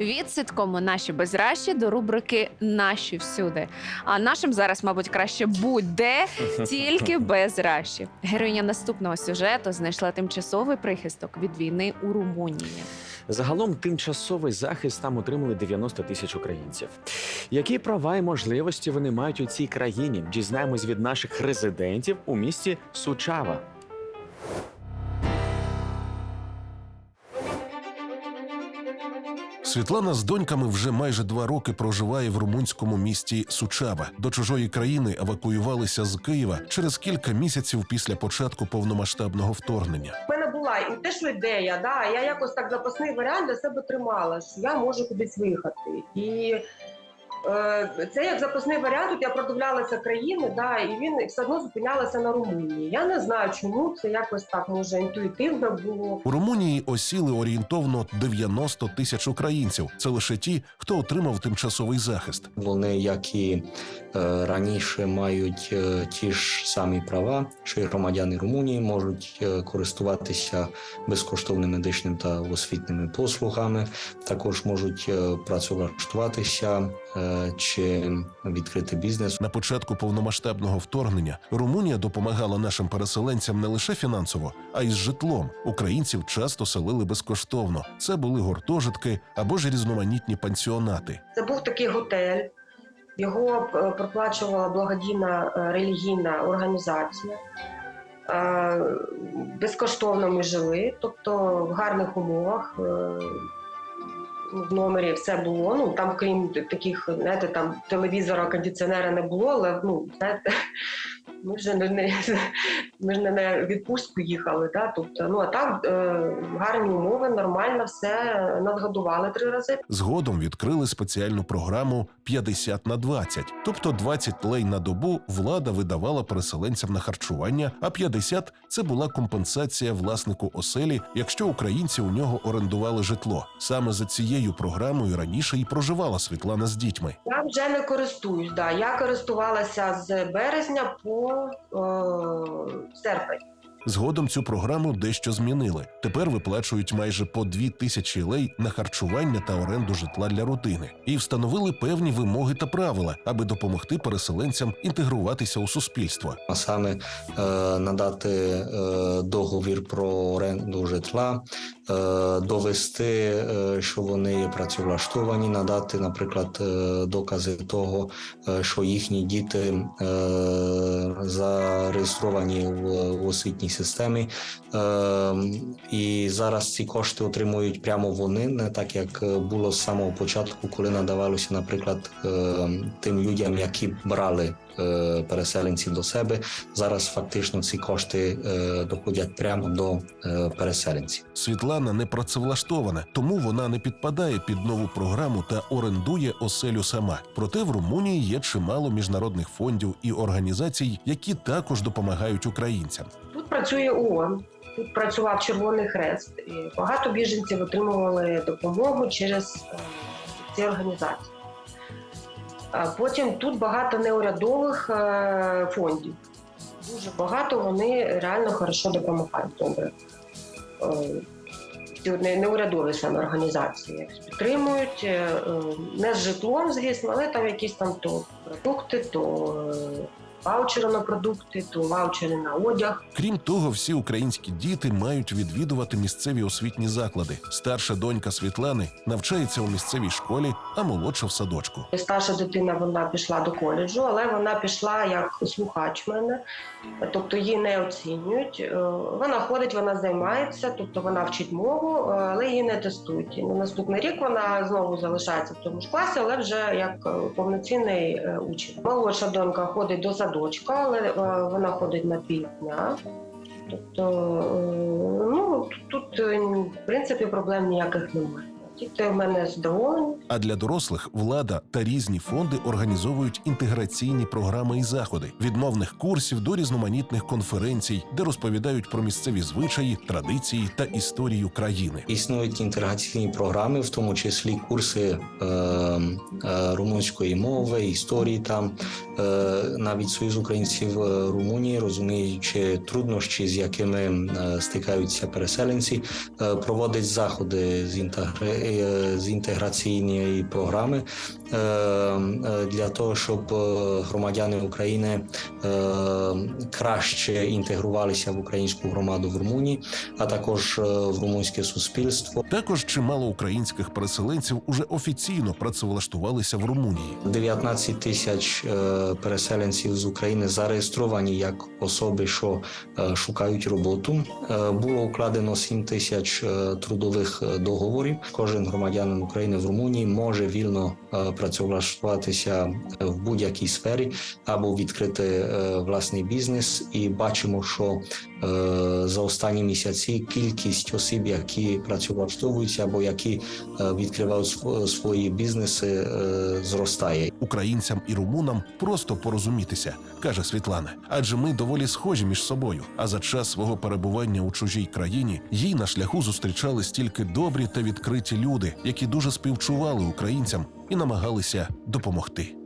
від ситкому наші безращі до рубрики Наші всюди. А нашим зараз, мабуть, краще будь-де, тільки без раші. Героїня наступного сюжету знайшла тимчасовий прихисток від війни у Румунії. Загалом тимчасовий захист там отримали 90 тисяч українців. Які права і можливості вони мають у цій країні? Дізнаємось від наших резидентів у місті Сучава. Світлана з доньками вже майже два роки проживає в румунському місті Сучава. До чужої країни евакуювалися з Києва через кілька місяців після початку повномасштабного вторгнення. У мене була і те, що ідея, да, я якось так запасний варіант для себе тримала, що я можу кудись виїхати. І це як запасний варіант, от я продивлялася країни, да, і він все одно зупинялася на Румунії. Я не знаю, чому це якось так може інтуїтивно було. У Румунії осіли орієнтовно 90 тисяч українців. Це лише ті, хто отримав тимчасовий захист. Вони, як і е, раніше, мають е, ті ж самі права, що й громадяни Румунії можуть е, користуватися безкоштовними медичними та освітніми послугами. Також можуть е, працевлаштуватися е, чи відкрити бізнес. На початку повномасштабного вторгнення Румунія допомагала нашим переселенцям не лише фінансово, а й з житлом. Українців часто селили безкоштовно. Це були гуртожитки або ж різноманітні пансіонати. Це був такий готель, його е, проплачувала благодійна е, релігійна організація. Е, Безкоштовно ми жили, тобто в гарних умовах. В номері все було. Ну там, крім таких, знаєте, там телевізора, кондиціонера не було, але ну знаєте, ми вже не, не ми ж не на відпустку їхали. Да? Тобто, ну а так е, гарні умови, нормально, все надгодували три рази. Згодом відкрили спеціальну програму 50 на 20. тобто 20 лей на добу влада видавала переселенцям на харчування, а 50 – це була компенсація власнику оселі, якщо українці у нього орендували житло. Саме за цією програмою раніше і проживала Світлана з дітьми. Я вже не користуюсь. Да. Я користувалася з березня по е, серпень. Згодом цю програму дещо змінили. Тепер виплачують майже по дві тисячі лей на харчування та оренду житла для родини і встановили певні вимоги та правила, аби допомогти переселенцям інтегруватися у суспільство. а саме е, надати е, договір про оренду житла, довести, е, що вони є працевлаштовані, надати, наприклад, е, докази того, е, що їхні діти е, зареєстровані в, освітній системі. Е, і зараз ці кошти отримують прямо вони, не так як е, було з самого початку, коли надавалося, наприклад, е, тим людям, які брали е, переселенців до себе. Зараз фактично ці кошти е, доходять прямо до е, переселенців. Світлана не працевлаштована, тому вона не підпадає під нову програму та орендує оселю сама. Проте в Румунії є чимало міжнародних фондів і організацій, які також допомагають українцям. Тут працює ООН, тут працював Червоний Хрест. І багато біженців отримували допомогу через е, ці організації. Потім тут багато неурядових е, фондів. Дуже багато вони реально хорошо допомагають. Добре. Неурядові саме організації підтримують, е, е, не з житлом, звісно, але там якісь там то продукти, то е, ваучери на продукти, то ваучери на одяг. Крім того, всі українські діти мають відвідувати місцеві освітні заклади. Старша донька Світлани навчається у місцевій школі, а молодша в садочку. Старша дитина вона пішла до коледжу, але вона пішла як слухач мене, тобто її не оцінюють. Е, Вона ходить, вона займається, тобто вона вчить мову, е, але її не тестують. І на наступний рік вона знову залишається в тому ж класі, але вже як е, повноцінний учень. Молодша донька ходить до садочка, але е, вона ходить на півдня. Тобто, е, ну тут е, в принципі проблем ніяких немає. Діти в мене задоволені. А для дорослих влада та різні фонди організовують інтеграційні програми і заходи від мовних курсів до різноманітних конференцій, де розповідають про місцеві звичаї, традиції та історію країни. Існують інтеграційні програми, в тому числі курси е, е, румунської мови, історії. Там е, навіть Союз українців е, Румунії, розуміючи труднощі, з якими е, стикаються переселенці, е, проводить заходи з інтегра- е, з інтеграційної програми е, е, для того, щоб е, громадяни України е, краще інтегрувалися в українську громаду в Румунії, а також е, в румунське суспільство. Також чимало українських переселенців уже офіційно працевлаштувалися в Румунії. 19 тисяч е, переселенців з України зареєстровані як особи, що е, шукають роботу. Е, Було укладено 7 тисяч е, трудових е, договорів. Кожен громадянин України в Румунії може вільно е, працевлаштуватися в будь-якій сфері або відкрити е, власний бізнес. І бачимо, що е, за останні місяці кількість осіб, які працевлаштовуються або які е, відкривають свої бізнеси, е, зростає. Українцям і румунам просто порозумітися, каже Світлана. Адже ми доволі схожі між собою. А за час свого перебування у чужій країні їй на шляху зустрічали стільки добрі та відкриті люди, які дуже співчували українцям і намагалися допомогти.